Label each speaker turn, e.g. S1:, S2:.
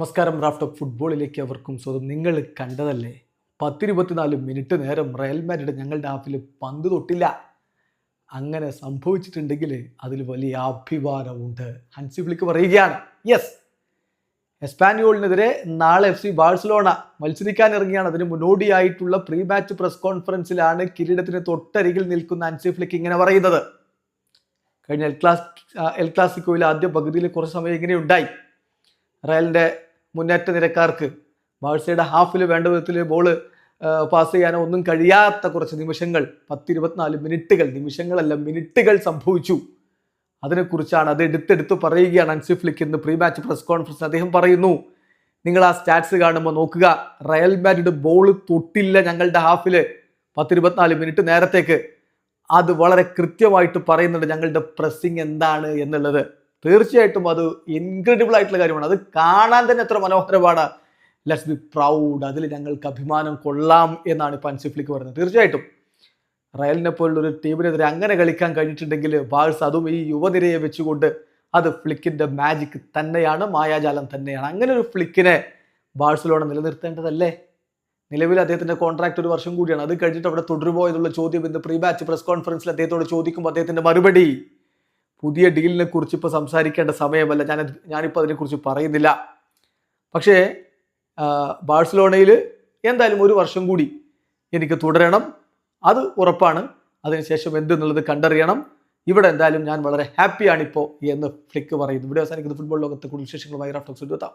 S1: നമസ്കാരം raft of ഫുട്ബോളിലേക്ക് അവർക്കും സ്വന്തം നിങ്ങൾ കണ്ടതല്ലേ? പത്തിരുപത്തിനാല് മിനിറ്റ് നേരം റയൽ മാഡ്രിഡ് ഞങ്ങളുടെ ആപ്പിൽ പന്ത് തൊട്ടില്ല. അങ്ങനെ സംഭവിച്ചിട്ടുണ്ടെങ്കിൽ അതിൽ വലിയ അഭിമാനമുണ്ട്. ഹൻസി ഫ്ലിക്ക് പറയുകയാണ്. യെസ് എസ്പാനിയോളിനെതിരെ നാളെ എഫ് സി ബാഴ്സലോണ മത്സരിക്കാൻ ഇറങ്ങിയാണ്. അതിന് മുന്നോടിയായിട്ടുള്ള പ്രീ മാച്ച് പ്രസ് കോൺഫറൻസിലാണ് കിരീടത്തിന് തൊട്ടരികിൽ നിൽക്കുന്ന ഹൻസി ഫ്ലിക്ക് ഇങ്ങനെ പറയുന്നത്. കഴിഞ്ഞ എൽ ക്ലാസ് എൽ ക്ലാസിക്കോയിൽ ആദ്യ പകുതിയിൽ കുറച്ച് സമയം ഇങ്ങനെ ഉണ്ടായി റയലിന്റെ മുന്നേറ്റ നിരക്കാർക്ക്. ബാഴ്സയുടെ ഹാഫിൽ വേണ്ട വിധത്തിൽ ബോൾ പാസ് ചെയ്യാനോ ഒന്നും കഴിയാത്ത കുറച്ച് നിമിഷങ്ങൾ പത്തിരുപത്തിനാല് മിനിറ്റുകൾ നിമിഷങ്ങളല്ല മിനിറ്റുകൾ സംഭവിച്ചു. അതിനെക്കുറിച്ചാണ് അത് എടുത്തെടുത്ത് പറയുകയാണ് അൻസിഫ്ലിക്ക് ഇന്ന് പ്രീ മാച്ച് പ്രസ് കോൺഫറൻസ് അദ്ദേഹം പറയുന്നു നിങ്ങൾ ആ സ്റ്റാറ്റ്സ് കാണുമ്പോൾ നോക്കുക റയൽ മാഡ്രിഡ് ബോൾ തൊട്ടില്ല ഞങ്ങളുടെ ഹാഫിൽ പത്തിരുപത്തിനാല് മിനിറ്റ് നേരത്തേക്ക്. അത് വളരെ കൃത്യമായിട്ട് പറയുന്നുണ്ട് ഞങ്ങളുടെ പ്രസ്സിങ് എന്താണ് എന്നുള്ളത്. തീർച്ചയായിട്ടും അത് ഇൻക്രെഡിബിൾ ആയിട്ടുള്ള കാര്യമാണ്. അത് കാണാൻ തന്നെ എത്ര മനോഹരമാണ്. ലെറ്റ്സ് ബി പ്രൗഡ് അതിൽ ഞങ്ങൾക്ക് അഭിമാനം കൊള്ളാം എന്നാണ് ഇപ്പം അൻസിഫ്ലിക്ക് പറയുന്നത്. തീർച്ചയായിട്ടും. റയലിനെ പോലുള്ള ഒരു ടീമിനെതിരെ അങ്ങനെ കളിക്കാൻ കഴിഞ്ഞിട്ടുണ്ടെങ്കിൽ ബാഴ്സ് അതും ഈ യുവനിരയെ വെച്ചുകൊണ്ട് അത് ഫ്ലിക്കിന്റെ മാജിക് തന്നെയാണ് മായാജാലം തന്നെയാണ്. അങ്ങനെ ഒരു ഫ്ലിക്കിനെ ബാഴ്സലോണ നിലനിർത്തേണ്ടതല്ലേ? നിലവിൽ അദ്ദേഹത്തിന്റെ കോൺട്രാക്ട് ഒരു വർഷം കൂടിയാണ്. അത് കഴിഞ്ഞിട്ട് അവിടെ തുടരുമോ എന്നുള്ള ചോദ്യം ഇന്ന് പ്രീ മാച്ച് പ്രസ് കോൺഫറൻസിൽ അദ്ദേഹത്തോട് ചോദിക്കുമ്പോൾ അദ്ദേഹത്തിന്റെ മറുപടി പുതിയ ഡീലിനെ കുറിച്ച് ഇപ്പോൾ സംസാരിക്കേണ്ട സമയമല്ല. ഞാൻ ഞാനിപ്പോൾ അതിനെക്കുറിച്ച് പറയുന്നില്ല. പക്ഷേ ബാഴ്സലോണയിൽ എന്തായാലും ഒരു വർഷം കൂടി എനിക്ക് തുടരണം. അത് ഉറപ്പാണ്. അതിനുശേഷം എന്തെന്നുള്ളത് കണ്ടറിയണം. ഇവിടെ എന്തായാലും ഞാൻ വളരെ ഹാപ്പിയാണിപ്പോൾ എന്ന് ഫ്ലിക്ക് പറയുന്നു. ഇവിടെ അവസാനിക്കുന്ന ഫുട്ബോൾ ലോകത്തെ കൂടുതൽ വിശേഷങ്ങളുമായി റഫ്ലക്സ് എത്താം.